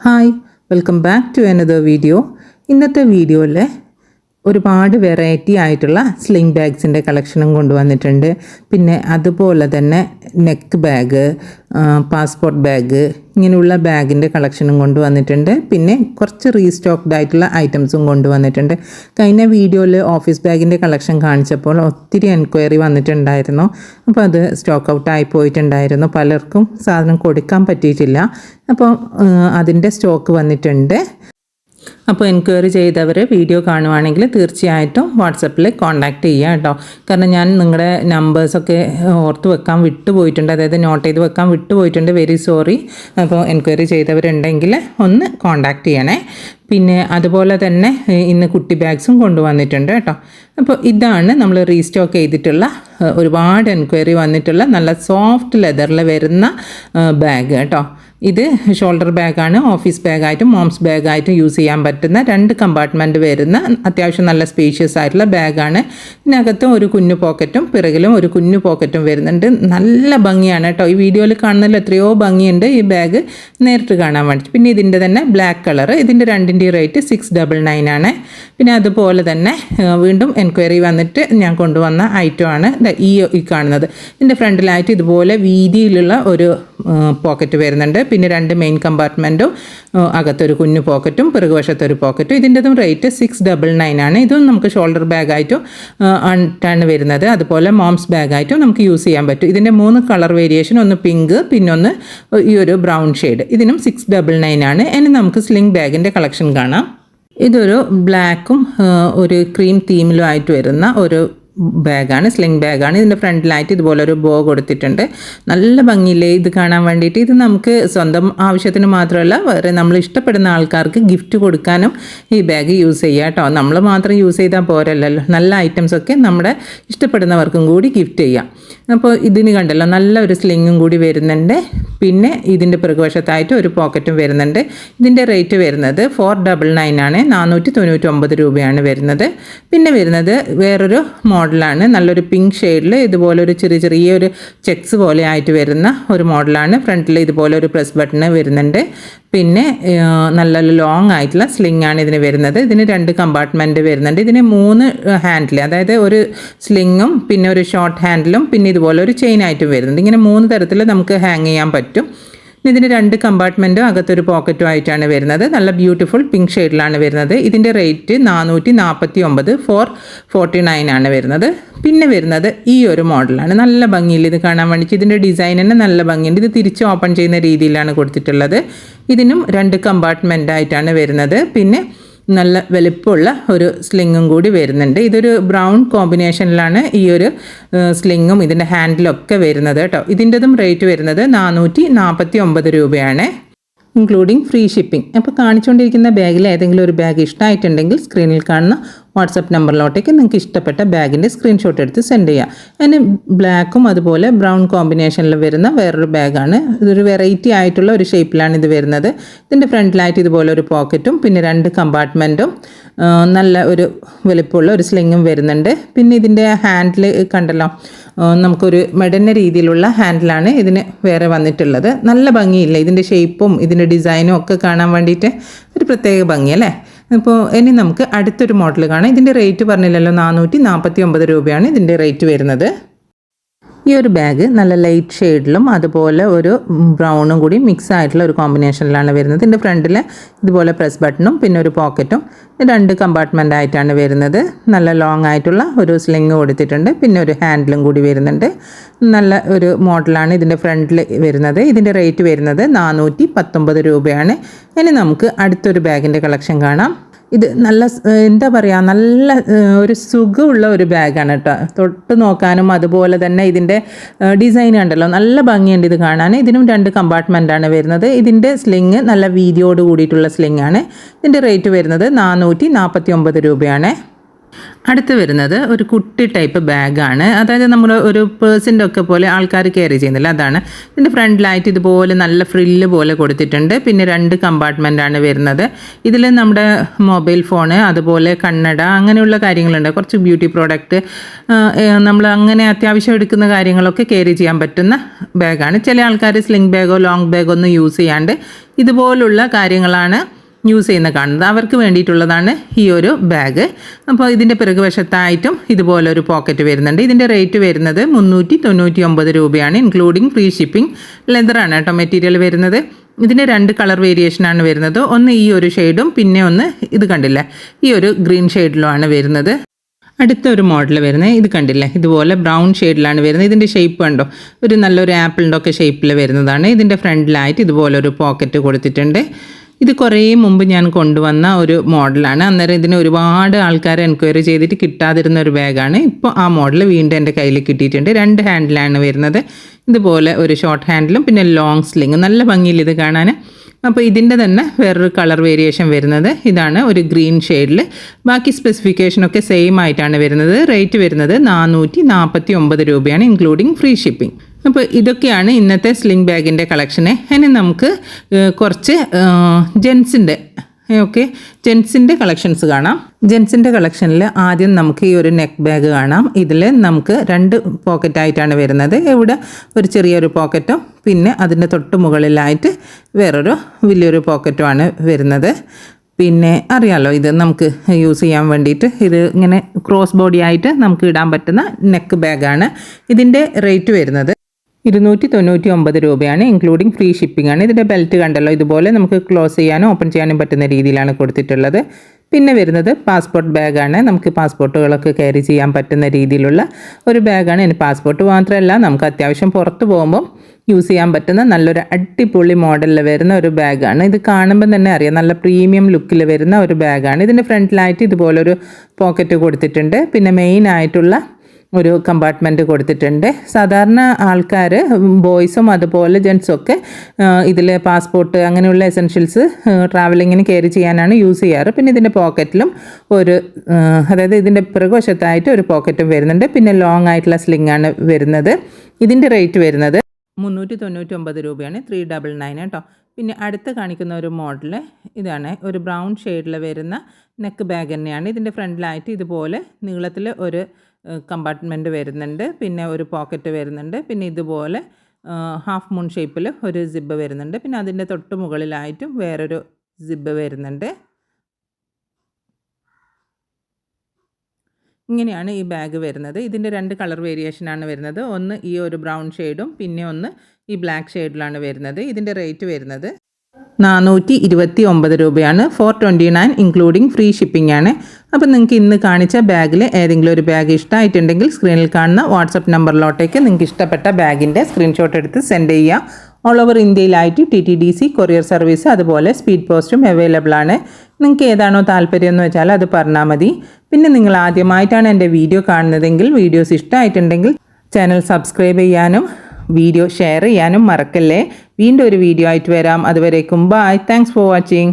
Hi welcome back to another video ഇന്നത്തെ വീഡിയോയിൽ ഒരുപാട് വെറൈറ്റി ആയിട്ടുള്ള സ്ലിംഗ് ബാഗ്സിന്റെ കളക്ഷനും കൊണ്ടുവന്നിട്ടുണ്ട്. പിന്നെ അതുപോലെ തന്നെ നെക്ക് ബാഗ് പാസ്പോർട്ട് ബാഗ് ഇങ്ങനെയുള്ള ബാഗിന്റെ കളക്ഷനും കൊണ്ടുവന്നിട്ടുണ്ട്. പിന്നെ കുറച്ച് റീസ്റ്റോക്ക്ഡ് ആയിട്ടുള്ള ഐറ്റംസും കൊണ്ടുവന്നിട്ടുണ്ട്. കഴിഞ്ഞ വീഡിയോയിൽ ഓഫീസ് ബാഗിന്റെ കളക്ഷൻ കാണിച്ചപ്പോൾ ഒത്തിരി എൻക്വയറി വന്നിട്ടുണ്ടായിരുന്നു. അപ്പോൾ അത് സ്റ്റോക്ക് ഔട്ട് ആയി പോയിട്ടുണ്ടായിരുന്നു. പലർക്കും സാധനം കൊടുക്കാൻ പറ്റിയിട്ടില്ല. അപ്പോൾ അതിന്റെ സ്റ്റോക്ക് വന്നിട്ടുണ്ട്. അപ്പോൾ എൻക്വയറി ചെയ്തവർ വീഡിയോ കാണുവാണെങ്കിൽ തീർച്ചയായിട്ടും വാട്സപ്പിൽ കോൺടാക്റ്റ് ചെയ്യുക കേട്ടോ. കാരണം ഞാൻ നിങ്ങളുടെ നമ്പേഴ്സൊക്കെ ഓർത്ത് വെക്കാൻ വിട്ടുപോയിട്ടുണ്ട്. അതായത് നോട്ട് ചെയ്ത് വെക്കാൻ വിട്ടുപോയിട്ടുണ്ട്. വെരി സോറി അപ്പോൾ എൻക്വയറി ചെയ്തവരുണ്ടെങ്കിൽ ഒന്ന് കോൺടാക്റ്റ് ചെയ്യണേ. പിന്നെ അതുപോലെ തന്നെ ഇന്ന് കുട്ടി ബാഗ്സും കൊണ്ടുവന്നിട്ടുണ്ട് കേട്ടോ. അപ്പോൾ ഇതാണ് നമ്മൾ റീസ്റ്റോക്ക് ചെയ്തിട്ടുള്ള ഒരുപാട് എൻക്വയറി വന്നിട്ടുള്ള നല്ല സോഫ്റ്റ് ലെതറിൽ വരുന്ന ബാഗ് കേട്ടോ. ഇത് ഷോൾഡർ ബാഗാണ് ഓഫീസ് ബാഗായിട്ടും മോംസ് ബാഗായിട്ടും യൂസ് ചെയ്യാൻ പറ്റുന്ന രണ്ട് കമ്പാർട്ട്മെന്റ് വരുന്ന അത്യാവശ്യം നല്ല സ്പേഷ്യസ് ആയിട്ടുള്ള ബാഗാണ് ഇതിനകത്ത് ഒരു കുഞ്ഞു പോക്കറ്റും പിറകിലും ഒരു കുഞ്ഞു പോക്കറ്റും വരുന്നുണ്ട്. നല്ല ഭംഗിയാണ് കേട്ടോ ഈ വീഡിയോയിൽ കാണുന്നതിൽ എത്രയോ ഭംഗിയുണ്ട് ഈ ബാഗ് നേരിട്ട് കാണാൻ വേണ്ടി പിന്നെ ഇതിന്റെ തന്നെ ബ്ലാക്ക് കളർ ഇതിന്റെ രണ്ടിന്റെയും റേറ്റ് സിക്സ് ഡബിൾ നയൻ ആണ്. പിന്നെ അതുപോലെ തന്നെ വീണ്ടും എൻക്വയറി വന്നിട്ട് ഞാൻ കൊണ്ടുവന്ന ഐറ്റമാണ് ഈ കാണുന്നത്. ഇതിന്റെ ഫ്രണ്ടിലായിട്ട് ഇതുപോലെ വീതിയിലുള്ള ഒരു പോക്കറ്റ് വരുന്നുണ്ട്. പിന്നെ രണ്ട് മെയിൻ കമ്പാർട്ട്മെന്റും അകത്തൊരു കുഞ്ഞു പോക്കറ്റും പിറകുവശത്തൊരു പോക്കറ്റും ഇതിന്റെതും റേറ്റ് സിക്സ് ഡബിൾ നയൻ ആണ്. ഇതും നമുക്ക് ഷോൾഡർ ബാഗായിട്ടും ആണ് വരുന്നത്. അതുപോലെ മോംസ് ബാഗായിട്ടും നമുക്ക് യൂസ് ചെയ്യാൻ പറ്റും. ഇതിന്റെ മൂന്ന് കളർ വേരിയേഷൻ ഒന്ന് പിങ്ക് പിന്നെ ഒന്ന് ഈ ഒരു ബ്രൗൺ ഷെയ്ഡ് ഇതിനും സിക്സ് ഡബിൾ നയൻ ആണ്. ഇനി നമുക്ക് സ്ലിംഗ് ബാഗിന്റെ കളക്ഷൻ കാണാം. ഇതൊരു ബ്ലാക്കും ഒരു ക്രീം തീമിലും ആയിട്ട് വരുന്ന ഒരു ബാഗാണ് സ്ലിംഗ് ബാഗാണ്. ഇതിന്റെ ഫ്രണ്ടിലായിട്ട് ഇതുപോലെ ഒരു ബോ കൊടുത്തിട്ടുണ്ട്. നല്ല ഭംഗിയില്ലേ ഇത് കാണാൻ വേണ്ടിയിട്ട്. ഇത് നമുക്ക് സ്വന്തം ആവശ്യത്തിന് മാത്രമല്ല വേറെ നമ്മൾ ഇഷ്ടപ്പെടുന്ന ആൾക്കാർക്ക് ഗിഫ്റ്റ് കൊടുക്കാനും ഈ ബാഗ് യൂസ് ചെയ്യാം കേട്ടോ. നമ്മൾ മാത്രം യൂസ് ചെയ്താൽ പോരല്ലോ നല്ല ഐറ്റംസൊക്കെ നമ്മുടെ ഇഷ്ടപ്പെടുന്നവർക്കും കൂടി ഗിഫ്റ്റ് ചെയ്യാം. അപ്പോൾ ഇതിന് കണ്ടല്ലോ നല്ല ഒരു സ്ലിങ്ങും കൂടി വരുന്നുണ്ട്. പിന്നെ ഇതിന്റെ പിറകുവശത്തായിട്ട് ഒരു പോക്കറ്റും വരുന്നുണ്ട്. ഇതിന്റെ റേറ്റ് വരുന്നത് ഫോർ ഡബിൾ നയൻ ആണ് നാനൂറ്റി തൊണ്ണൂറ്റി ഒമ്പത് രൂപയാണ് വരുന്നത്. പിന്നെ വരുന്നത് വേറൊരു മോഡലാണ് നല്ലൊരു പിങ്ക് ഷെയ്ഡിൽ ഇതുപോലെ ഒരു ചെറിയ ചെറിയ ഒരു ചെക്സ് പോലെ ആയിട്ട് വരുന്ന ഒരു മോഡലാണ് ഫ്രണ്ടിൽ ഇതുപോലെ ഒരു പ്രസ് ബട്ടൺ വരുന്നുണ്ട്. പിന്നെ നല്ല ലോങ് ആയിട്ടുള്ള സ്ലിംഗ് ആണ് ഇതിന് വരുന്നത്. ഇതിന് രണ്ട് കമ്പാർട്ട്മെന്റ് വരുന്നുണ്ട്. ഇതിന് മൂന്ന് ഹാൻഡിൽ അതായത് ഒരു സ്ലിങ്ങും പിന്നെ ഒരു ഷോർട്ട് ഹാൻഡിലും പിന്നെ ഇതുപോലെ ഒരു ചെയിൻ ആയിട്ടും വരുന്നുണ്ട്. ഇങ്ങനെ മൂന്ന് തരത്തിൽ നമുക്ക് ഹാങ് ചെയ്യാൻ പറ്റും. ഇതിന് രണ്ട് കമ്പാർട്ട്മെന്റും അകത്തൊരു പോക്കറ്റും ആയിട്ടാണ് വരുന്നത്. നല്ല ബ്യൂട്ടിഫുൾ പിങ്ക് ഷെയ്ഡിലാണ് വരുന്നത്. ഇതിന്റെ റേറ്റ് നാനൂറ്റി നാൽപ്പത്തി ഒമ്പത് ഫോർ ഫോർട്ടി നയൻ ആണ് വരുന്നത്. പിന്നെ വരുന്നത് ഈ ഒരു മോഡലാണ് നല്ല ഭംഗിയിൽ ഇത് കാണാൻ വേണ്ടിയിട്ട് ഇതിന്റെ ഡിസൈൻ തന്നെ നല്ല ഭംഗിയുണ്ട്. ഇത് തിരിച്ച് ഓപ്പൺ ചെയ്യുന്ന രീതിയിലാണ് കൊടുത്തിട്ടുള്ളത്. ഇതിനും രണ്ട് കമ്പാർട്ട്മെന്റ് ആയിട്ടാണ് വരുന്നത്. പിന്നെ നല്ല വലിപ്പമുള്ള ഒരു സ്ലിങ്ങും കൂടി വരുന്നുണ്ട്. ഇതൊരു ബ്രൗൺ കോമ്പിനേഷനിലാണ് ഈ ഒരു സ്ലിങ്ങും ഇതിന്റെ ഹാൻഡിലൊക്കെ വരുന്നത് കേട്ടോ. ഇതിന്റെതും റേറ്റ് വരുന്നത് നാനൂറ്റി നാൽപ്പത്തി ഒമ്പത് രൂപയാണ് ഇൻക്ലൂഡിങ് ഫ്രീ ഷിപ്പിംഗ് അപ്പോൾ കാണിച്ചുകൊണ്ടിരിക്കുന്ന ബാഗിൽ ഏതെങ്കിലും ഒരു ബാഗ് ഇഷ്ടമായിട്ടുണ്ടെങ്കിൽ സ്ക്രീനിൽ കാണുന്ന വാട്സപ്പ് നമ്പറിലോട്ടേക്ക് നിങ്ങൾക്ക് ഇഷ്ടപ്പെട്ട ബാഗിന്റെ സ്ക്രീൻഷോട്ട് എടുത്ത് സെൻഡ് ചെയ്യാം. അതിന് ബ്ലാക്കും അതുപോലെ ബ്രൗൺ കോമ്പിനേഷനിൽ വരുന്ന വേറൊരു ബാഗാണ് ഇതൊരു വെറൈറ്റി ആയിട്ടുള്ള ഒരു ഷേപ്പിലാണ് ഇത് വരുന്നത്. ഇതിന്റെ ഫ്രണ്ടിലായിട്ട് ഇതുപോലെ ഒരു പോക്കറ്റും പിന്നെ രണ്ട് കമ്പാർട്ട്മെന്റും നല്ല ഒരു വലിപ്പമുള്ള ഒരു സ്ലിങ്ങും വരുന്നുണ്ട്. പിന്നെ ഇതിന്റെ ഹാൻഡിൽ കണ്ടല്ലോ നമുക്കൊരു മെഡന്ന രീതിയിലുള്ള ഹാൻഡിലാണ് ഇതിന് വേറെ വന്നിട്ടുള്ളത്. നല്ല ഭംഗിയില്ല ഇതിന്റെ ഷേപ്പും ഇതിന്റെ ഡിസൈനും ഒക്കെ കാണാൻ വേണ്ടിയിട്ട്. ഒരു പ്രത്യേക ഭംഗി അല്ലേ? അപ്പോൾ ഇനി നമുക്ക് അടുത്തൊരു മോഡൽ കാണാം. ഇതിന്റെ റേറ്റ് പറഞ്ഞില്ലല്ലോ നാനൂറ്റി നാൽപ്പത്തി ഒമ്പത് രൂപയാണ് ഇതിന്റെ റേറ്റ് വരുന്നത്. ഈ ഒരു ബാഗ് നല്ല ലൈറ്റ് ഷെയ്ഡിലും അതുപോലെ ഒരു ബ്രൗണും കൂടി മിക്സ് ആയിട്ടുള്ള ഒരു കോമ്പിനേഷനിലാണ് വരുന്നത്. ഇതിന്റെ ഫ്രണ്ടിൽ ഇതുപോലെ പ്രസ് ബട്ടണും പിന്നെ ഒരു പോക്കറ്റും രണ്ട് കമ്പാർട്ട്മെന്റ് ആയിട്ടാണ് വരുന്നത്. നല്ല ലോങ് ആയിട്ടുള്ള ഒരു സ്ലിങ് കൊടുത്തിട്ടുണ്ട് പിന്നെ ഒരു ഹാൻഡിലും കൂടി വരുന്നുണ്ട്. നല്ല ഒരു മോഡലാണ് ഇതിന്റെ ഫ്രണ്ടിൽ വരുന്നത്. ഇതിന്റെ റേറ്റ് വരുന്നത് നാനൂറ്റി പത്തൊമ്പത് രൂപയാണ്. ഇനി നമുക്ക് അടുത്തൊരു ബാഗിന്റെ കളക്ഷൻ കാണാം. ഇത് നല്ല എന്താ പറയുക നല്ല ഒരു സുഖമുള്ള ഒരു ബാഗാണ് കേട്ടോ. തൊട്ട് നോക്കാനും അതുപോലെ തന്നെ ഇതിന്റെ ഡിസൈൻ ഉണ്ടല്ലോ നല്ല ഭംഗിയുണ്ട് ഇത് കാണാൻ. ഇതിനും രണ്ട് കമ്പാർട്ട്മെന്റാണ് വരുന്നത്. ഇതിന്റെ സ്ലിങ് നല്ല വീതിയോട് കൂടിയിട്ടുള്ള സ്ലിങ്ങാണ് ഇതിന്റെ റേറ്റ് വരുന്നത് നാനൂറ്റി നാൽപ്പത്തി ഒമ്പത് രൂപയാണ്. അടുത്ത് വരുന്നത് ഒരു കുട്ടി ടൈപ്പ് ബാഗാണ് അതായത് നമ്മൾ ഒരു പേഴ്സിന്റെ ഒക്കെ പോലെ ആൾക്കാർ കയറി ചെയ്യുന്നില്ല. അതാണ്. ഇതിന്റെ ഫ്രണ്ടിലായിട്ട് ഇതുപോലെ നല്ല ഫ്രില്ല് പോലെ കൊടുത്തിട്ടുണ്ട്. പിന്നെ രണ്ട് കമ്പാർട്ട്മെന്റ് ആണ് വരുന്നത്. ഇതിൽ നമ്മുടെ മൊബൈൽ ഫോണ് അതുപോലെ കണ്ണട അങ്ങനെയുള്ള കാര്യങ്ങളുണ്ട്. കുറച്ച് ബ്യൂട്ടി പ്രോഡക്റ്റ് നമ്മൾ അങ്ങനെ അത്യാവശ്യം എടുക്കുന്ന കാര്യങ്ങളൊക്കെ കയറി ചെയ്യാൻ പറ്റുന്ന ബാഗാണ് ചില ആൾക്കാർ സ്ലിംഗ് ബാഗോ ലോങ് ബാഗോ ഒന്നും യൂസ് ചെയ്യാണ്ട് ഇതുപോലുള്ള കാര്യങ്ങളാണ് യൂസ് ചെയ്യുന്ന കാണുന്നത്. അവർക്ക് വേണ്ടിയിട്ടുള്ളതാണ് ഈ ഒരു ബാഗ് അപ്പോൾ ഇതിന്റെ പിറകുവശത്തായിട്ടും ഇതുപോലെ ഒരു പോക്കറ്റ് വരുന്നുണ്ട്. ഇതിന്റെ റേറ്റ് വരുന്നത് മുന്നൂറ്റി തൊണ്ണൂറ്റി ഒമ്പത് രൂപയാണ് ഇൻക്ലൂഡിങ് ഫ്രീ ഷിപ്പിംഗ് ലെതറാണ് കേട്ടോ മെറ്റീരിയൽ വരുന്നത്. ഇതിന്റെ രണ്ട് കളർ വേരിയേഷനാണ് വരുന്നത്. ഒന്ന് ഈ ഒരു ഷെയ്ഡും പിന്നെ ഒന്ന് ഇത് കണ്ടില്ല? ഈ ഒരു ഗ്രീൻ ഷെയ്ഡിലുമാണ് വരുന്നത്. അടുത്ത ഒരു മോഡൽ വരുന്നത് ഇത് കണ്ടില്ലേ? ഇതുപോലെ ബ്രൗൺ ഷെയ്ഡിലാണ് വരുന്നത്. ഇതിന്റെ ഷേപ്പ് കണ്ടോ? ഒരു നല്ലൊരു ആപ്പിളിന്റെ ഒക്കെ ഷേപ്പിൽ വരുന്നതാണ്. ഇതിന്റെ ഫ്രണ്ടിലായിട്ട് ഇതുപോലെ ഒരു പോക്കറ്റ് കൊടുത്തിട്ടുണ്ട്. ഇത് കുറേ മുമ്പ് ഞാൻ കൊണ്ടുവന്ന ഒരു മോഡലാണ്. അന്നേരം ഇതിന് ഒരുപാട് ആൾക്കാർ എൻക്വയറി ചെയ്തിട്ട് കിട്ടാതിരുന്ന ഒരു ബാഗാണ്. ഇപ്പോൾ ആ മോഡൽ വീണ്ടും എന്റെ കയ്യിൽ കിട്ടിയിട്ടുണ്ട്. രണ്ട് ഹാൻഡിലാണ് വരുന്നത്. ഇതുപോലെ ഒരു ഷോർട്ട് ഹാൻഡിലും പിന്നെ ലോങ് സ്ലിങ് നല്ല ഭംഗിയിൽ ഇത് കാണാൻ അപ്പോൾ ഇതിന്റെ തന്നെ വേറൊരു കളർ വേരിയേഷൻ വരുന്നത്. ഇതാണ് ഒരു ഗ്രീൻ ഷെയ്ഡിൽ ബാക്കി സ്പെസിഫിക്കേഷനൊക്കെ സെയിം ആയിട്ടാണ് വരുന്നത്. റേറ്റ് വരുന്നത് നാനൂറ്റി നാൽപ്പത്തി ഒമ്പത് രൂപയാണ് ഇൻക്ലൂഡിങ് ഫ്രീ ഷിപ്പിംഗ്. അപ്പോൾ ഇതൊക്കെയാണ് ഇന്നത്തെ സ്ലിംഗ് ബാഗിന്റെ കളക്ഷനെ ഇനി നമുക്ക് കുറച്ച് ജെൻസിന്റെ ഓക്കെ ജെൻസിന്റെ കളക്ഷൻസ് കാണാം. ജെൻസിന്റെ കളക്ഷനിൽ ആദ്യം നമുക്ക് ഈ ഒരു നെക്ക് ബാഗ് കാണാം. ഇതിൽ നമുക്ക് രണ്ട് പോക്കറ്റായിട്ടാണ് വരുന്നത്. ഇവിടെ ഒരു ചെറിയൊരു പോക്കറ്റും പിന്നെ അതിന്റെ തൊട്ട് മുകളിലായിട്ട് വേറൊരു വലിയൊരു പോക്കറ്റുമാണ് വരുന്നത്. പിന്നെ അറിയാലോ ഇത് നമുക്ക് യൂസ് ചെയ്യാൻ വേണ്ടിയിട്ട് ഇത് ഇങ്ങനെ ക്രോസ് ബോഡി ആയിട്ട് നമുക്ക് ഇടാൻ പറ്റുന്ന നെക്ക് ബാഗാണ് ഇതിന്റെ റേറ്റ് വരുന്നത്. ഇരുന്നൂറ്റി തൊണ്ണൂറ്റി ഒമ്പത് രൂപയാണ് ഇൻക്ലൂഡിങ് ഫ്രീ ഷിപ്പിംഗ് ആണ്. ഇതിന്റെ ബെൽറ്റ് കണ്ടല്ലോ ഇതുപോലെ നമുക്ക് ക്ലോസ് ചെയ്യാനും ഓപ്പൺ ചെയ്യാനും പറ്റുന്ന രീതിയിലാണ് കൊടുത്തിട്ടുള്ളത്. പിന്നെ വരുന്നത് പാസ്പോർട്ട് ബാഗാണ് നമുക്ക് പാസ്പോർട്ടുകളൊക്കെ ക്യാരി ചെയ്യാൻ പറ്റുന്ന രീതിയിലുള്ള ഒരു ബാഗാണ് ഇനി പാസ്പോർട്ട് മാത്രമല്ല നമുക്ക് അത്യാവശ്യം പുറത്ത് പോകുമ്പോൾ യൂസ് ചെയ്യാൻ പറ്റുന്ന നല്ലൊരു അടിപൊളി മോഡലിൽ വരുന്ന ഒരു ബാഗാണ് ഇത് കാണുമ്പോൾ തന്നെ അറിയാം നല്ല പ്രീമിയം ലുക്കിൽ വരുന്ന ഒരു ബാഗാണ് ഇതിന്റെ ഫ്രണ്ടിലായിട്ട് ഇതുപോലൊരു പോക്കറ്റ് കൊടുത്തിട്ടുണ്ട്. പിന്നെ മെയിൻ ആയിട്ടുള്ള ഒരു കമ്പാർട്ട്മെന്റ് കൊടുത്തിട്ടുണ്ട്. സാധാരണ ആൾക്കാർ ബോയ്സും അതുപോലെ ജെൻസും ഒക്കെ ഇതിൽ പാസ്പോർട്ട് അങ്ങനെയുള്ള എസെൻഷ്യൽസ് ട്രാവലിങ്ങിന് കയറി ചെയ്യാനാണ് യൂസ് ചെയ്യാറ്. പിന്നെ ഇതിന്റെ പോക്കറ്റിലും ഒരു അതായത് ഇതിന്റെ പിറകുവശത്തായിട്ട് ഒരു പോക്കറ്റും വരുന്നുണ്ട്. പിന്നെ ലോങ് ആയിട്ടുള്ള സ്ലിംഗ് ആണ് വരുന്നത്. ഇതിന്റെ റേറ്റ് വരുന്നത് മുന്നൂറ്റി തൊണ്ണൂറ്റി ഒമ്പത് രൂപയാണ്. ത്രീ ഡബിൾ നയൻ കേട്ടോ പിന്നെ അടുത്ത് കാണിക്കുന്ന ഒരു മോഡൽ ഇതാണ്. ഒരു ബ്രൗൺ ഷെയ്ഡിൽ വരുന്ന നെക്ക് ബാഗ് തന്നെയാണ്. ഇതിന്റെ ഫ്രണ്ടിലായിട്ട് ഇതുപോലെ നീളത്തിൽ ഒരു കമ്പാർട്ട്മെന്റ് വരുന്നുണ്ട്. പിന്നെ ഒരു പോക്കറ്റ് വരുന്നുണ്ട്. പിന്നെ ഇതുപോലെ ഹാഫ് മൂൺ ഷേപ്പിൽ ഒരു സിബ് വരുന്നുണ്ട്. പിന്നെ അതിന്റെ തൊട്ട് മുകളിലായിട്ടും വേറൊരു സിബ് വരുന്നുണ്ട്. ഇങ്ങനെയാണ് ഈ ബാഗ് വരുന്നത്. ഇതിന്റെ രണ്ട് കളർ വേരിയേഷനാണ് വരുന്നത്. ഒന്ന് ഈ ഒരു ബ്രൗൺ ഷെയ്ഡും പിന്നെ ഒന്ന് ഈ ബ്ലാക്ക് ഷെയ്ഡിലാണ് വരുന്നത്. ഇതിന്റെ റേറ്റ് വരുന്നത് നാനൂറ്റി ഇരുപത്തി ഒമ്പത് രൂപയാണ്. Four twenty nine including free shipping ആണ്. അപ്പോൾ നിങ്ങൾക്ക് ഇന്ന് കാണിച്ച ബാഗിൽ ഏതെങ്കിലും ഒരു ബാഗ് ഇഷ്ടമായിട്ടുണ്ടെങ്കിൽ സ്ക്രീനിൽ കാണുന്ന വാട്സപ്പ് നമ്പറിലോട്ടേക്ക് നിങ്ങൾക്ക് ഇഷ്ടപ്പെട്ട ബാഗിന്റെ സ്ക്രീൻഷോട്ട് എടുത്ത് സെൻഡ് ചെയ്യുക. All over ഇന്ത്യയിലായിട്ട് T T D C courier service അതുപോലെ സ്പീഡ് പോസ്റ്റും അവൈലബിൾ ആണ്. നിങ്ങൾക്ക് ഏതാണോ താല്പര്യം എന്ന് വെച്ചാൽ അത് പറഞ്ഞാൽ മതി. പിന്നെ നിങ്ങൾ ആദ്യമായിട്ടാണ് എന്റെ വീഡിയോ കാണുന്നതെങ്കിൽ വീഡിയോസ് ഇഷ്ടമായിട്ടുണ്ടെങ്കിൽ ചാനൽ സബ്സ്ക്രൈബ് ചെയ്യാനും വീഡിയോ ഷെയർ ചെയ്യാനും മറക്കല്ലേ. വീണ്ടും ഒരു വീഡിയോ ആയിട്ട് വരാം. അതുവരേക്കും ബൈ താങ്ക്സ് ഫോർ വാച്ചിങ്